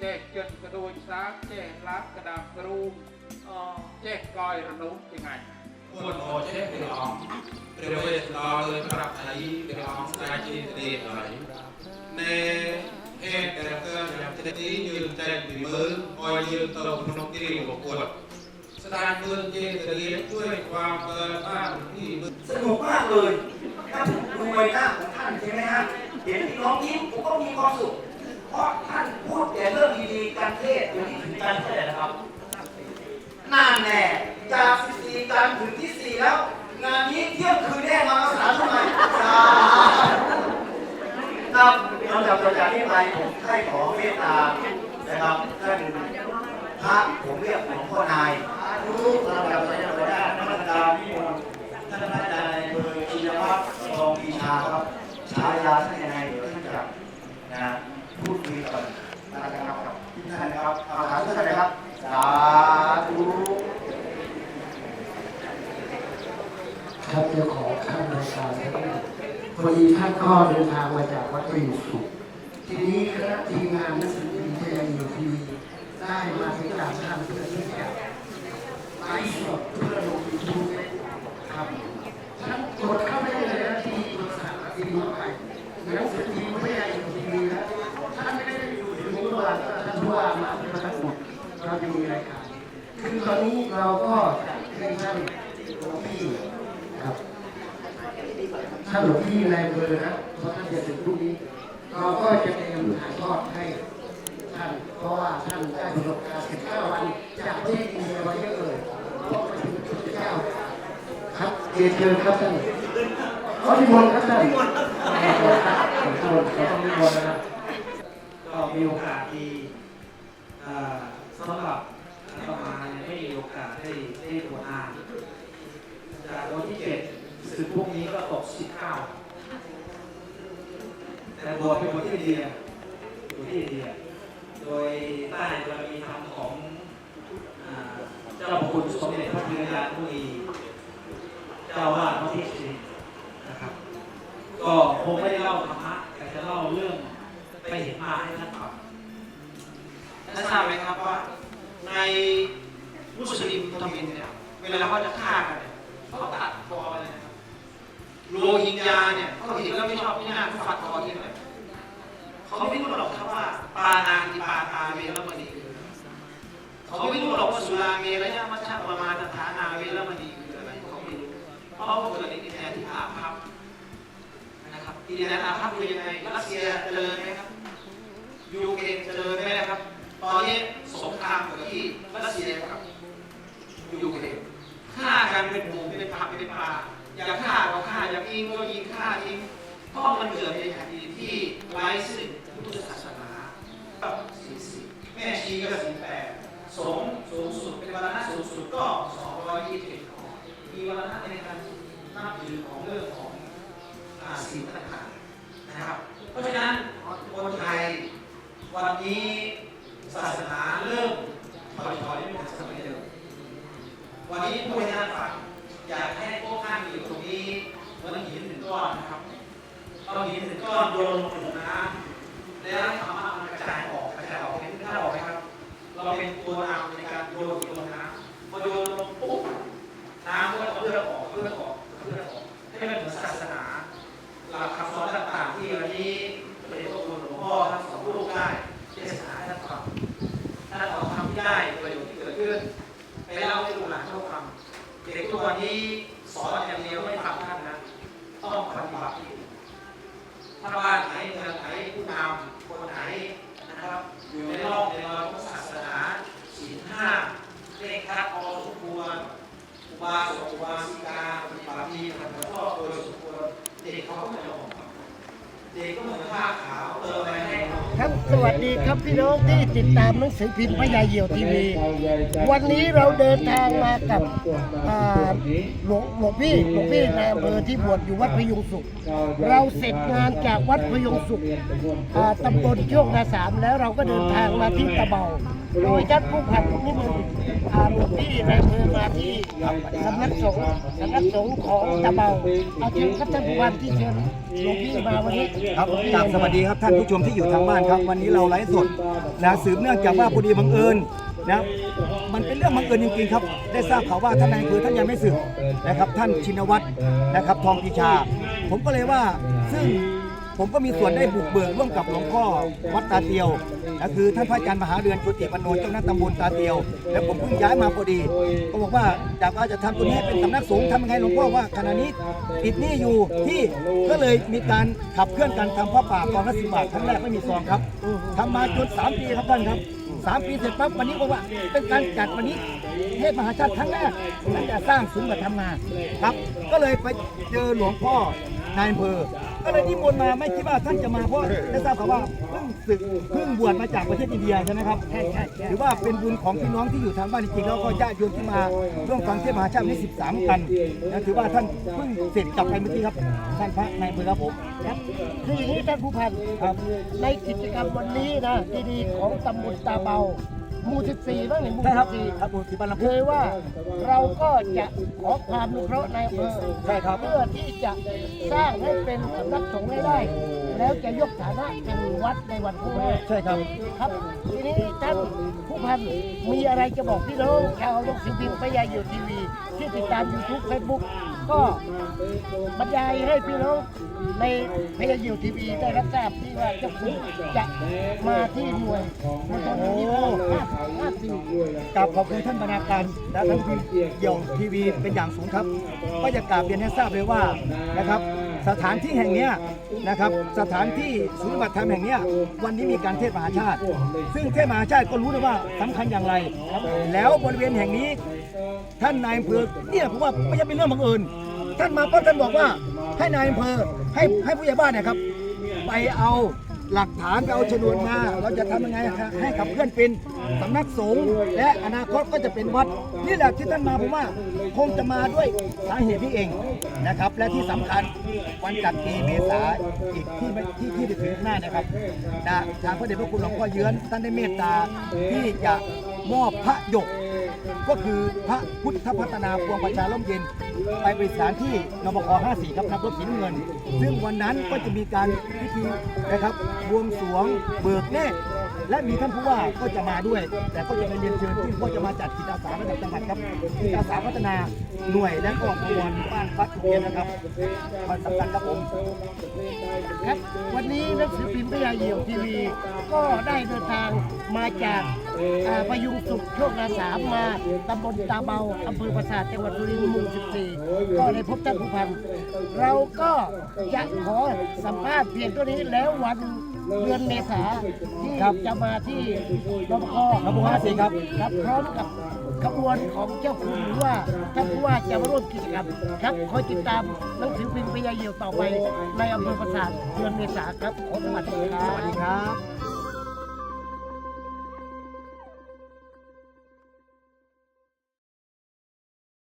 แจกจนกระโดยซากแจกลักกระดาษกระรูม อ๋อ แจกกอยระนุยังไง ควรขอเช็คព្រះអង្គព្រះវេស្សន្តរលើប្រាប់ថាព្រះអង្គស្ដេចជាទេហើយណែហេតុតែកើយ៉ាងទីនេះយើងតែពីមើលឲ្យយើងទៅក្នុងទីរបស់គាត់ស្ដេចមើលជាទលាជួយความเกิดบ้านที่มือ สนุกมากเลยถ้าผมดูใบหน้าของท่านใช่ไหมฮะเห็นพี่น้องยิ้มผมก็มีความ การเทศน์วันนี้ถึงการเทศนะครับน่าแน่จาก14การถึงที่ 4 แล้ว งานนี้เที่ยงคืนแน่นอนสามทุ่มไหมสาธุครับนอกจากประจากนี้ไปผมให้ขอเมตตานะครับท่านพระผมเรียกหลวงพ่อนายรู้ระดับระดับระดับนักการนิมนท่านพระอาจารย์ในเบอร์ชียวัฒน์ทองปีชาครับฉายาท่านยังไงเดี๋ยวท่านจะนะพูดคุยกันนะครับ ทุกท่านครับอาถารทุกท่านนะครับ สาธุครับจะขอข้ามรายการครับพอดีท่านก็เดินทางมาจากวัดประยุกสุข ทีนี้คณะทีมงานนักสือพิมพ์ไทยรัฐทีวีได้มาติดตามท่านเพื่อที่จะไลฟ์สดเพื่อลงยูทูบครับท่านกดเข้าไปเลยนะที่บริษัททีวีไปหนังสือพิมพ์ไทยรัฐทีวีแล้วท่านไม่ได้อยู่ถึงเมื่อวานก็ท่าน ว่ามาที่พระทั้งหมดเราจะมีรายการคือตอนนี้เราก็จะให้ท่านหลวงพี่ครับถ้าหลวงพี่ในเบอร์นะเพราะท่านจะถึงพรุ่งนี้ เราก็จะเตรียมถ่ายทอดให้ท่าน เพราะว่าท่านได้ประสบการณ์19วันจากทศอินเดีมาเยอะเลยเพราะมาถึงจุดเก้าครับเรียนเชิญครับท่านขอนิมนต์ครับท่านนิมนต์ครับนิมนต์ครับขอต้องนิมนต์นะครับก็มีโอกาสที่ สำหรับอาตมาเนี่ยไม่มีโอกาสได้ได้บวชนานจากวันที่เจ็ดสึกพวกนี้ก็ตกสิบเก้าแต่บวชเป็นบวชที่อินเดียบวชที่อินเดีย โดยใต้บารมีธรรมของเจ้าพระคุณสมเด็จพระพิรยานุรีเจ้าวาดวัดที่สินะครับ ก็คงไม่ได้เล่าธรรมะแต่จะเล่าเรื่องไปเห็นมาให้ท่านฟัง ท่านทราบไหมครับว่าในมุสลิมทมินเนี่ยเวลาเขาจะฆ่ากันเนี่ยเขาตัดคอเลยนะครับโรฮิงญาเนี่ยเขาเห็นแล้วไม่ชอบไม่น่าเขาฟันคอทิ้งเลยเขาไม่รู้หรอกครับว่าปานาติปาตาเวรมณีคืออะไรเขาไม่รู้หรอกว่าสุราเมรยะมัชฌะประมาณฐานาเวรมณีคืออะไรเขาไม่รู้เพราะเขาเกิดในดินแดนที่อาภัพนะครับดินแดนอาภัพคือยังไงรัสเซียเจริญไหมครับยูเครนเจริญไหมนะครับ ตอนนี้สงครามอยู่ที่รัสเซียกับยูเครนฆ่ากันเป็นหมู่เป็นผับเป็นป่าอย่าฆ่าก็ฆ่าอย่ายิงก็ยิงฆ่าทิ้งเพราะมันเกิดในแผ่นดินที่ไร้ซึ่งพุทธศาสนากับศีลสิบแม่ชีก็ศีลแปดสงฆ์สูงสุดเป็นวันละสูงสุดก็220ข้อมีวันละในการนับถือของเรื่องของอ่าสิ่งต่างๆนะครับ เพราะฉะนั้นคนไทยวันนี้ ศาสนาเริ่มถอยถอยไม่เหมือนสมัยเดิมวันนี้ผู้ให้ท่านฟังอยากให้พวกท่านอยู่ตรงนี้เหมือนหินหนึ่งก้อนนะครับเอาหินหนึ่งก้อนโยนลงถุงน้ำแล้วธรรมะมันกระจายออกกระจายออกเห็นท่านออกไหมครับ เราเป็นตัวนำในการโยนลงน้ำพอโยนลงปุ๊บน้ำก็เลื่อดออกเลื่อดออกเลื่อดออกให้มันเหมือนศาสนาหลักคำ สอนอย่างเดียวไม่ทำท่านนะ ต้องปฏิบัติถ้าบ้านไหนเมืองไหนผู้นำคนไหนนะครับ อยู่ในรอบในรอยของศาสนาศีลห้าเร่งครัดพอสมควรอุบาสกอุบาสิกาปฏิบัติดีปฏิบัติชอบโดยสมควรเด็กเขาก็ไม่ยอก ครับสวัสดีครับพี่น้องที่ติดตามหนังสือพิมพ์พญาเหี่ยวทีวี วันนี้เราเดินทางมากับอ่าหลวงหลวงพี่หลวงพี่ในอำเภอที่บวชอยู่วัดพยุงสุข เราเสร็จงานจากวัดพยุงสุขอ่าตำบลโชคนาสามแล้วเราก็เดินทางมาที่ตะเบา โดยท่านผู้พันนิมนต์อาหลวงพี่ในอำเภอมาที่สำนักสงฆ์สำนักสงฆ์ของตะเบาเอาเชิญครับท่านผู้พันที่เชิญหลวงพี่มาวันนี้ครับกราบสวัสดีครับท่านผู้ชมที่อยู่ทางบ้านครับ วันนี้เราไลฟ์สดนะสืบเนื่องจากว่าพอดีบังเอิญนะมันเป็นเรื่องบังเอิญจริงๆครับ ได้ทราบข่าวว่าท่านนายอำเภอท่านยังไม่สึกนะครับ ท่านชินวัตรนะครับ ทองปีชา ผมก็เลยว่าซึ่ง ผมก็มีส่วนได้บุกเบิกร่วมกับหลวงพ่อวัดตาเตียวนะคือท่านพระอาจารย์มหาเรือนจุติปนโนเจ้าหน้าตำบลตาเตียว และผมเพิ่งย้ายมาพอดี ก็บอกว่าอยากว่าจะทำตัวนี้เป็นสำนักสงฆ์ทำยังไงหลวงพ่อว่าขณะนี้ติดหนี้อยู่ที่ก็เลยมีการขับเคลื่อนการทำพระป่ากองละสิบบาทครั้งแรกไม่มีซองครับทำมาจนสามปีครับท่านครับสามปีเสร็จปั๊บวันนี้บอกว่าเป็นการจัดวันนี้เทพมหาชาติครั้งแรกตั้งแต่สร้างศูนย์ปฏิธรรมมาครับ ก็เลยไปเจอหลวงพ่อนายอำเภอ ก็เลยนิมนต์มาไม่คิดว่าท่านจะมาเพราะได้ทราบข่าวว่าเพิ่งศึกเพิ่งบวชมาจากประเทศอินเดียใช่ไหมครับใช่ใช่ถือว่าเป็นบุญของพี่น้องที่อยู่ทางบ้านจริงๆแล้วก็ญาติโยมที่มาร่วมฟังเทศมหาชาตินี้13กันนะถือว่าท่านเพิ่งเสร็จกลับไปเมื่อกี้ครับท่านพระนายอำเภอครับผมครับคืออย่างนี้ท่านผู้พันครับในกิจกรรมวันนี้นะดีๆของตำบลตาเบา หมู่ 14 บ้างหนึ่งหมู่ใช่ครับ14ครับผมที่บ้านลำเคพูยว่าเราก็จะขอความอนุเคราะห์ในอำเภอใช่ครับ เพื่อที่จะสร้างให้เป็นสำนักสงฆ์ให้ได้ แล้วจะยกฐานะเป็นวัดในวันข้างหน้าใช่ครับ ครับทีนี้ท่านผู้พันมีอะไรจะบอกพี่น้องชาวลงสิงพิมพ์พยาอยู่ทีวี ที่ติดตาม YouTube Facebook ก็บรรยายให้พี่น้องในพยายูทีวีได้รับทราบที่ว่าเจ้าคุณจะมาที่หน่วยมณฑลที่ห้าห้าสี่กราบขอบคุณท่านบรรณาการและท่านพี่เดี่ยวทีวีเป็นอย่างสูงครับ ก็จะกราบเรียนให้ทราบเลยว่านะครับ สถานที่แห่งเนี้ยนะครับสถานที่ศูนย์ปฏิบัติธรรมแห่งเนี้ยวันนี้มีการเทศมหาชาติ ซึ่งเทศมหาชาติก็รู้นะว่าสำคัญอย่างไร แล้วบริเวณแห่งนี้ ท่านนายอำเภอเนี่ยผมว่าไม่ใช่เป็นเรื่องบังเอิญท่านมาปั๊บท่านบอกว่าให้นายอำเภอให้ให้ผู้ใหญ่บ้านเนี่ยครับไปเอา หลักฐานไปเอาชนวนมาเราจะทำยังไงครับให้ขับเคลื่อนเป็นสำนักสงฆ์และอนาคตก็จะเป็นวัดนี่แหละที่ท่านมาผมว่าคงจะมาด้วยสาเหตุนี้เองนะครับ และที่สำคัญวันจัดปีเมษาอีกที่ไม่ที่ที่จะถึงหน้านะครับนะทางพระเดชพระคุณหลวงพ่อเยือนท่านได้เมตตาที่จะ มอบพระหยก ก็คือพระพุทธพัฒนาพวงประชาล่มเย็น ไปเป็นสถานที่นบค54 ครับนำรถสีน้ำเงิน ซึ่งวันนั้นก็จะมีการพิธีนะครับบวงสรวงเบิกเนตร และมีท่านผู้ว่าก็จะมาด้วย แต่ก็จะเป็นเรียนเชิญที่พ่อจะมาจัดกิจอาสาระดับจังหวัดครับกิจอาสาพัฒนาหน่วยและก็ขบวนบ้านพัดเรียนนะครับวันสำคัญครับผมครับ วันนี้นังสือพิมพ์พยาเยี่ยมทีวี ก็ได้เดินทางมาจากอ่าพยุงสุขโชคนาสามมาตำบลตาเบาอำเภอปราสาทจังหวัดสุรินทร์หมู่14 ก็ได้พบท่านผู้พันเราก็จะขอสัมภาษณ์เพียงตัวนี้แล้ววัน เดือนเมษาที่ครับจะมาที่นบคนบค54ครับ ครับพร้อมกับขบวนของเจ้าคุณหรือว่าท่านผู้ว่าจะมาร่วมกิจกรรมครับคอยติดตามหนังสือพิมพ์พยาเยี่ยวต่อไปในอำเภอปราสาทเดือนเมษาครับขอสวัสดีครับ สวัสดีครับ